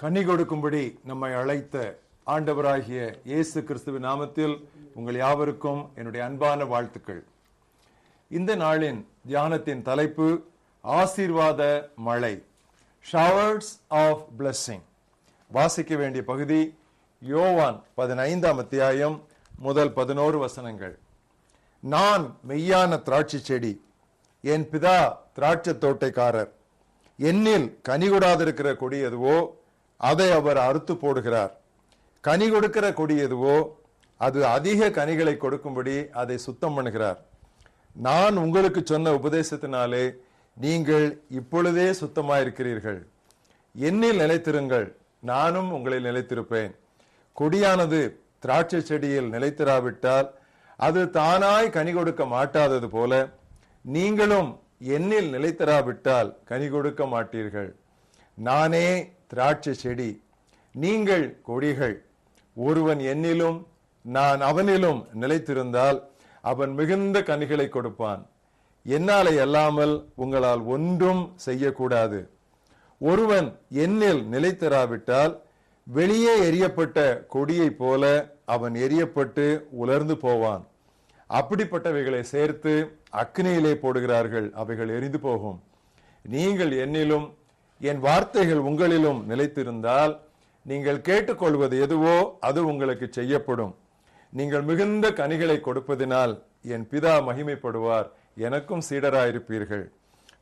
கனி கொடுக்கும்படி நம்மை அழைத்த ஆண்டவராகிய இயேசு கிறிஸ்துவின் நாமத்தில் உங்கள் யாவருக்கும் என்னுடைய அன்பான வாழ்த்துக்கள். இந்த நாளின் தியானத்தின் தலைப்பு ஆசீர்வாத மழை ஷவர்ஸ் ஆஃப் பிளஸ்ஸிங் வாசிக்க வேண்டிய பகுதி யோவான் பதினைந்தாம் அத்தியாயம் முதல் பதினோரு வசனங்கள். நான் மெய்யான திராட்சை செடி என் பிதா திராட்சை தோட்டைக்காரர். என்னில் கனி கொடாதிருக்கிற கொடி எதுவோ அதை அவர் அறுத்து போடுகிறார். கனி கொடுக்கிற கொடி எதுவோ அது அதிக கனிகளை கொடுக்கும்படி அதை சுத்தம் பண்ணுகிறார். நான் உங்களுக்கு சொன்ன உபதேசத்தினாலே நீங்கள் இப்பொழுதே சுத்தமாயிருக்கிறீர்கள். என்னில் நிலைத்திருங்கள் நானும் உங்களில் நிலைத்திருப்பேன். கொடியானது திராட்சை செடியில் நிலைத்திராவிட்டால் அது தானாய் கனி கொடுக்க மாட்டாதது போல நீங்களும் என்னில் நிலைத்திராவிட்டால் கனி கொடுக்க மாட்டீர்கள். நானே திராட்சை செடி. நீங்கள் கொடிகள். ஒருவன் என்னிலும் நான் அவனிலும் நிலைத்திருந்தால் அவன் மிகுந்த கனிகளை கொடுப்பான். என்னாலே அல்லாமல் உங்களால் ஒன்றும் செய்யக்கூடாது. ஒருவன் என்னில் நிலைத்தராவிட்டால் வெளியே எரியப்பட்ட கொடியைப் போல அவன் எரியப்பட்டு உலர்ந்து போவான். அப்படிப்பட்டவைகளை சேர்த்து அக்னியிலே போடுகிறார்கள் அவைகள் எரிந்து போகும். நீங்கள் என்னிலும் என் வார்த்தைகள் உங்களிலும் நிலைத்திருந்தால் நீங்கள் கேட்டுக்கொள்வது எதுவோ அது உங்களுக்கு செய்யப்படும். நீங்கள் மிகுந்த கனிகளை கொடுப்பதினால் என் பிதா மகிமைப்படுவார். எனக்கும் சீடராயிருப்பீர்கள்.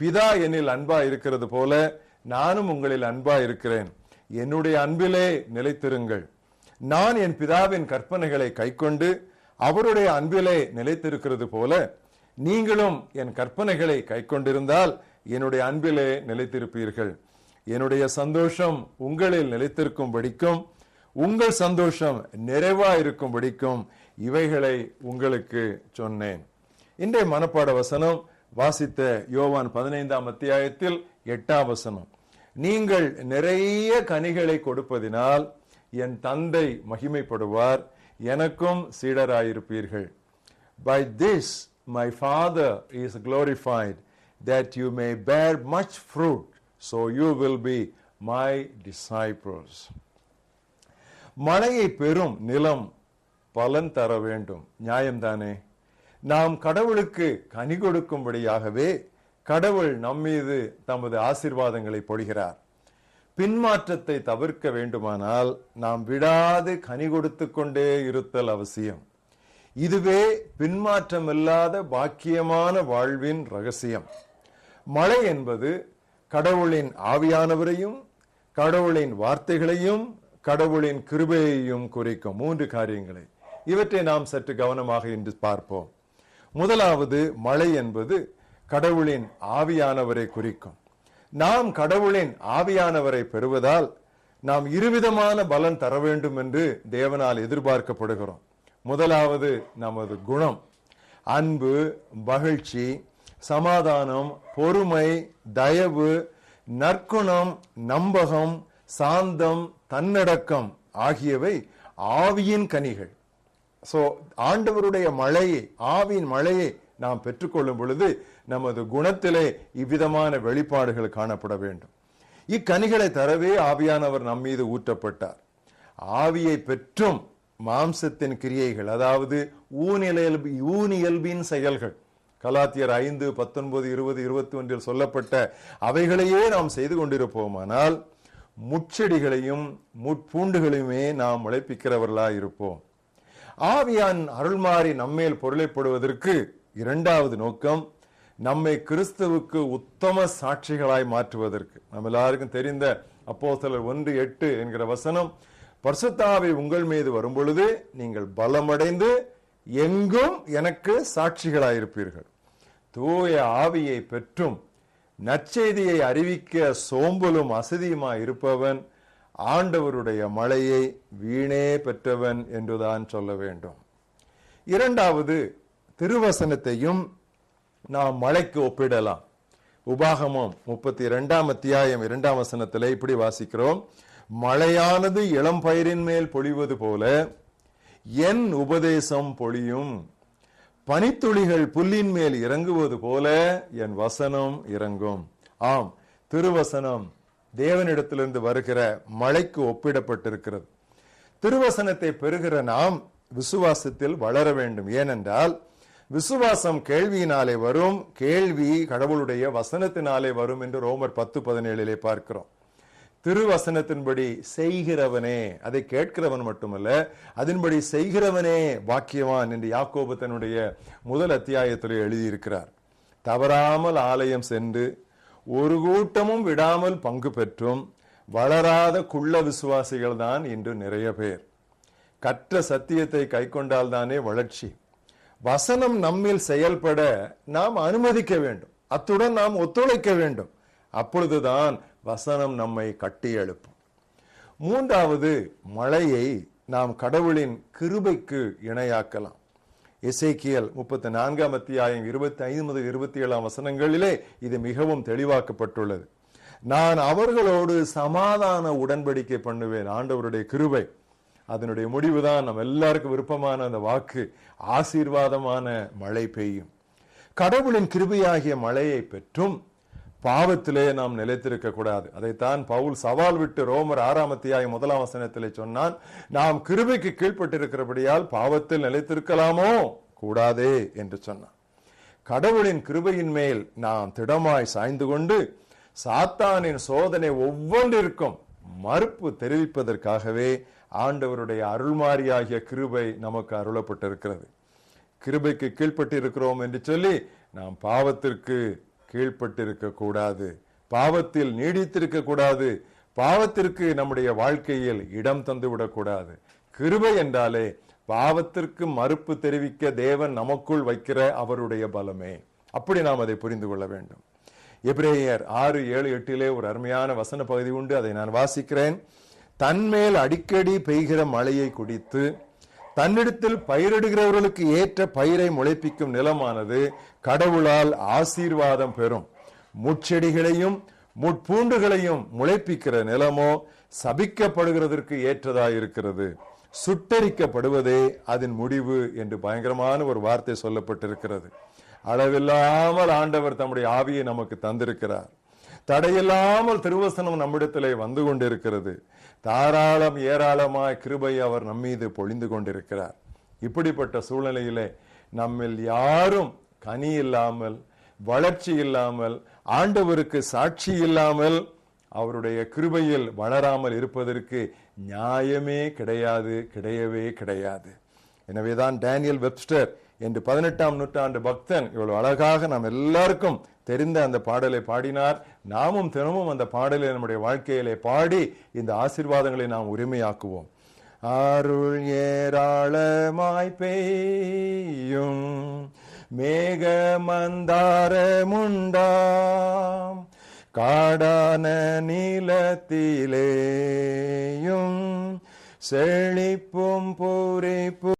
பிதா என்னில் அன்பா இருக்கிறது போல நானும் உங்களில் அன்பா இருக்கிறேன். என்னுடைய அன்பிலே நிலைத்திருங்கள். நான் என் பிதாவின் கற்பனைகளை கைக்கொண்டு அவருடைய அன்பிலே நிலைத்திருக்கிறது போல நீங்களும் என் கற்பனைகளை கைக்கொண்டிருந்தால் என்னுடைய அன்பிலே நிலைத்திருப்பீர்கள். என்னுடைய சந்தோஷம் உங்களில் நிலைத்திருக்கும்படிக்கும் உங்கள் சந்தோஷம் நிறைவா இருக்கும்படிக்கும் இவைகளை உங்களுக்கு சொன்னேன். இன்றைய மனப்பாட வசனம் வாசித்த யோவான் பதினைந்தாம் அத்தியாயத்தில் எட்டாம் வசனம். நீங்கள் நிறைய கனிகளை கொடுப்பதினால் என் தந்தை மகிமைப்படுவார் எனக்கும் சீடராயிருப்பீர்கள். By this my father is glorified that you may bear much fruit so you will be my disciples. மழையை பெறும் நிலம் பலன் தர வேண்டும். நியாயம்தானே? நாம் கடவுளுக்கு கனி கொடுக்கும்படியாகவே கடவுள் நம்மீது தமது ஆசிர்வாதங்களை பொழிகிறார் பின்மாற்றத்தை தவிர்க்க வேண்டுமானால் நாம் விடாது கனி கொடுத்து கொண்டே இருத்தல் அவசியம். இதுவே பின்மாற்றமில்லாத பாக்கியமான வாழ்வின் ரகசியம். மழை என்பது கடவுளின் ஆவியானவரையும் கடவுளின் வார்த்தைகளையும் கடவுளின் கிருபையையும் குறிக்கும் மூன்று காரியங்களை. இவற்றை நாம் சற்று கவனமாக இன்று பார்ப்போம். முதலாவது மழை என்பது கடவுளின் ஆவியானவரை குறிக்கும். நாம் கடவுளின் ஆவியானவரை பெறுவதால் நாம் இருவிதமான பலன் தர வேண்டும் என்று தேவனால் எதிர்பார்க்கப்படுகிறோம். முதலாவது நமது குணம். அன்பு மகிழ்ச்சி சமாதானம் பொறுமை தயவு நற்குணம் நம்பகம் சாந்தம் தன்னடக்கம் ஆகியவை ஆவியின் கனிகள். சோ ஆண்டவருடைய மழையை ஆவியின் மழையை நாம் பெற்றுக்கொள்ளும் பொழுது நமது குணத்திலே இவ்விதமான வெளிப்பாடுகள் காணப்பட வேண்டும். இக்கனிகளை தரவே ஆவியானவர் நம் மீது ஊற்றப்பட்டார். ஆவியை பெற்றும் மாம்சத்தின் கிரியைகள் அதாவது ஊனியல் ஊனியல்பின் செயல்கள் கலாத்தியர் ஐந்து பத்தொன்பது இருபது இருபத்தி ஒன்றில் சொல்லப்பட்ட அவைகளையே நாம் செய்து கொண்டிருப்போமானால் முச்செடிகளையும் முட்பூண்டுகளையுமே நாம் முளைப்பிக்கிறவர்களாய் இருப்போம். ஆவியான் அருள்மாறி நம்மேல் பொருளைப்படுவதற்கு இரண்டாவது நோக்கம் நம்மை கிறிஸ்துவுக்கு உத்தம சாட்சிகளாய் மாற்றுவதற்கு. நம்ம எல்லாருக்கும் தெரிந்த அப்போ சிலர் ஒன்று எட்டு என்கிற வசனம் பர்சத்தாவை உங்கள் மீது வரும் பொழுது நீங்கள் பலமடைந்து எங்கும் எனக்கு சாட்சிகளாயிருப்பீர்கள். தூய ஆவியை பெற்றும் நற்செய்தியை அறிவிக்க சோம்பலும் அசதியுமா இருப்பவன்? ஆண்டவருடைய மழையை வீணே பெற்றவன் என்றுதான் சொல்ல வேண்டும். இரண்டாவது திருவசனத்தையும் நாம் மழைக்கு ஒப்பிடலாம். உபாகமம் முப்பத்தி இரண்டாம் அத்தியாயம் இரண்டாம் வசனத்தில் இப்படி வாசிக்கிறோம். மழையானது இளம் பயிரின் மேல் பொழிவது போல என் உபதேசம் பொழியும். பனித்துளிகள் புல்லின் மேல் இறங்குவது போல என் வசனம் இறங்கும். ஆம் திருவசனம் தேவனிடத்திலிருந்து வருகிற மழைக்கு ஒப்பிடப்பட்டிருக்கிறது. திருவசனத்தை பெறுகிற நாம் விசுவாசத்தில் வளர வேண்டும். ஏனென்றால் விசுவாசம் கேள்வியினாலே வரும் கேள்வி கடவுளுடைய வசனத்தினாலே வரும் என்று ரோமர் பத்து பதினேழிலே பார்க்கிறோம். திருவசனத்தின்படி செய்கிறவனே. அதை கேட்கிறவன் மட்டுமல்ல அதன்படி செய்கிறவனே வாக்கியவான் என்று யாக்கோபு தன்னுடைய முதல் அத்தியாயத்தில் எழுதியிருக்கிறார். தவறாமல் ஆலயம் சென்று ஒரு கூட்டமும் விடாமல் பங்கு பெற்றும் வளராத குள்ள விசுவாசிகள் தான் இன்று நிறைய பேர். கற்ற சத்தியத்தை கை கொண்டால்தானே வளர்ச்சி. வசனம் நம்மில் செயல்பட நாம் அனுமதிக்க வேண்டும். அத்துடன் நாம் ஒத்துழைக்க வேண்டும். அப்பொழுதுதான் வசனம் நம்மை கட்டி எழுப்பும். மூன்றாவது மழையை நாம் கடவுளின் கிருபைக்கு இணையாக்கலாம். இசைக்கியல் முப்பத்தி நான்காம் அத்தியாயம் இருபத்தி ஐந்து முதல் இருபத்தி ஏழாம் வசனங்களிலே இது மிகவும் தெளிவாக்கப்பட்டுள்ளது. நான் அவர்களோடு சமாதான உடன்படிக்கை பண்ணுவேன் ஆண்டவருடைய கிருபை. அதனுடைய முடிவுதான் நம்ம எல்லாருக்கும் விருப்பமான அந்த வாக்கு ஆசீர்வாதமான மழை பெய்யும். கடவுளின் கிருபையாகிய மழையை பெற்றும் பாவத்திலே நாம் நிலைத்திருக்க கூடாது. அதைத்தான் பவுல் சவால் விட்டு ரோமர் ஆறாம் அத்தியாயம் முதலாம் வசனத்திலே சொன்னான் நாம் கிருபைக்கு கீழ்ப்பட்டிருக்கிறபடியால் பாவத்தில் நிலைத்திருக்கலாமோ? கூடாதே என்று சொன்னான். கடவுளின் கிருபையின் மேல் நாம் திடமாய் சாய்ந்து கொண்டு சாத்தானின் சோதனை ஒவ்வொன்றிற்கும் மறுப்பு தெரிவிப்பதற்காகவே ஆண்டவருடைய அருள்மாரியாகிய கிருபை நமக்கு அருளப்பட்டிருக்கிறது. கிருபைக்கு கீழ்ப்பட்டிருக்கிறோம் என்று சொல்லி நாம் பாவத்திற்கு கீழ்ப்பட்டிருக்க கூடாது. பாவத்தில் நீடித்திருக்க கூடாது. பாவத்திற்கு நம்முடைய வாழ்க்கையில் இடம் தந்து விடக்கூடாது கிருபை என்றாலே பாவத்திற்கு மறுப்பு தெரிவிக்க தேவன் நமக்குள் வைக்கிற அவருடைய பலமே. அப்படி நாம் அதை புரிந்து கொள்ள வேண்டும். எப்ரேயர் ஆறு ஏழு எட்டிலே ஒரு அருமையான வசன பகுதி உண்டு. அதை நான் வாசிக்கிறேன். தன்மேல் அடிக்கடி பெய்கிற மழையை குடித்து தன்னிடத்தில் பயிரிடுகிறவர்களுக்கு ஏற்ற பயிரை முளைப்பிக்கும் நிலமானது கடவுளால் ஆசீர்வாதம் பெறும். முட்செடிகளையும் முட்பூண்டுகளையும் முளைப்பிக்கிற நிலமோ சபிக்கப்படுகிறதற்கு ஏற்றதாய் இருக்கிறது சுட்டரிக்கப்படுவதே அதன் முடிவு என்று பயங்கரமான ஒரு வார்த்தை சொல்லப்பட்டிருக்கிறது. அளவில்லாமல் ஆண்டவர் தம்முடைய ஆவியை நமக்கு தந்திருக்கிறார். தடையில்லாமல் திருவசனம் நம்மிடத்திலே வந்து கொண்டிருக்கிறது. தாராளம் ஏராளமாய் கிருபை அவர் நம்மீது பொழிந்து கொண்டிருக்கிறார். இப்படிப்பட்ட சூழ்நிலையிலே நம்மில் யாரும் கனி இல்லாமல் வளர்ச்சி இல்லாமல் ஆண்டவருக்கு சாட்சி இல்லாமல் அவருடைய கிருபையில் வளராமல் இருப்பதற்கு நியாயமே கிடையாது கிடையவே கிடையாது. எனவேதான் டேனியல் வெப்ஸ்டர் என்று பதினெட்டாம் நூற்றாண்டு பக்தன் இவ்வளவு அழகாக நாம் எல்லாருக்கும் தெரிந்த அந்த பாடலை பாடினார். நாமும் தினமும் அந்த பாடலை நம்முடைய வாழ்க்கையிலே பாடி இந்த ஆசீர்வாதங்களை நாம் உரிமையாக்குவோம். அருள் ஏராளமாய் பெய்யும். மேக மந்தாரமுண்டாம் காடான நீலத்திலேயும் செழிப்பும் பூரிப்பு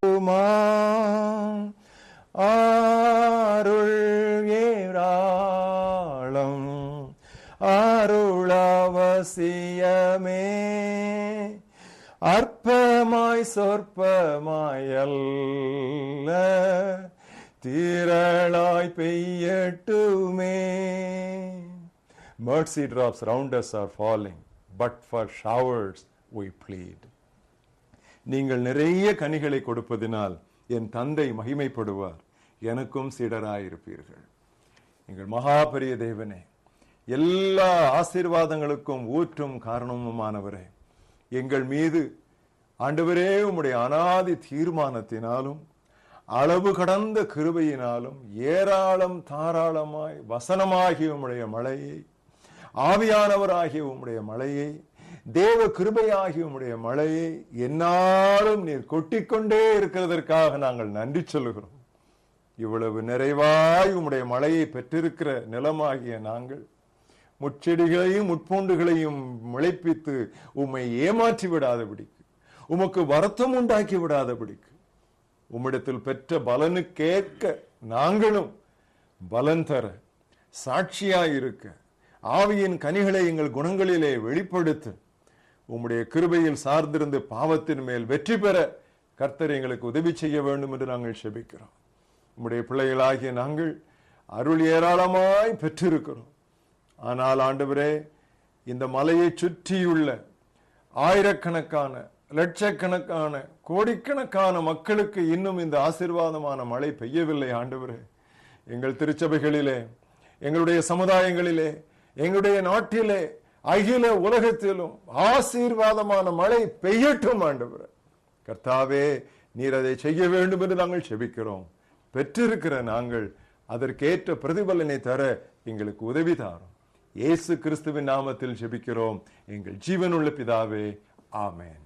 ஆருள் ஏராளம் அருளவசியமே. அற்பமாய் சொற்பமாயல்ல தீரளாய் பெய்யட்டுமே. Mercy drops round us are falling but for showers we plead. நீங்கள் நிறைய கனிகளை கொடுப்பதினால் என் தந்தை மகிமைப்படுவார். எனக்கும் சீடராயிருப்பீர்கள். எங்கள் மகா பெரிய தேவனே எல்லா ஆசீர்வாதங்களுக்கும் ஊற்றும் காரணமுமானவரே எங்கள் மீது ஆண்டவரே உம்முடைய அனாதி தீர்மானத்தினாலும் அளவு கடந்த கிருபையினாலும் ஏராளம் தாராளமாய் வசனமாகிய உம்முடைய மழையை ஆவியானவராகிய உம்முடைய மழையை தேவ கிருபையாகிய உம்முடைய மழையை என்னாலும் நீர் கொட்டிக்கொண்டே இருக்கிறதற்காக நாங்கள் நன்றி சொல்லுகிறோம். இவ்வளவு நிறைவாய் உம்முடைய மழையை பெற்றிருக்கிற நிலமாகிய நாங்கள் முச்செடிகளையும் முட்பூண்டுகளையும் முளைப்பித்து உம்மை ஏமாற்றி விடாதபடிக்கு உமக்கு வருத்தம் உண்டாக்கி விடாதபடிக்கு உம்மிடத்தில் பெற்ற பலனுக்கேற்க நாங்களும் பலன் தர சாட்சியாயிருக்க ஆவியின் கனிகளை எங்கள் குணங்களிலே வெளிப்படுத்த உம்முடைய கிருபையில் சார்ந்திருந்து பாவத்தின் மேல் வெற்றி பெற கர்த்தர் எங்களுக்கு உதவி செய்ய வேண்டும் என்று நாங்கள் செபிக்கிறோம். உம்முடைய பிள்ளைகளாகிய நாங்கள் அருள் ஏராளமாய் பெற்றிருக்கிறோம். ஆனால் ஆண்டவரே இந்த மலையை சுற்றியுள்ள ஆயிரக்கணக்கான லட்சக்கணக்கான கோடிக்கணக்கான மக்களுக்கு இன்னும் இந்த ஆசீர்வாதமான மழை பெய்யவில்லை ஆண்டவரே. எங்கள் திருச்சபைகளிலே எங்களுடைய சமுதாயங்களிலே எங்களுடைய நாட்டிலே அகில உலகத்திலும் ஆசீர்வாதமான மழை பெய்யட்டும் ஆண்டவர். கர்த்தாவே நீர் அதை செய்ய வேண்டும் என்று நாங்கள் செபிக்கிறோம். பெற்றிருக்கிற நாங்கள் அதற்கேற்ற பிரதிபலனை தர எங்களுக்கு உதவி தாரும். இயேசு கிறிஸ்துவின் நாமத்தில் ஜெபிக்கிறோம். எங்கள் ஜீவனுள்ள பிதாவே ஆமேன்.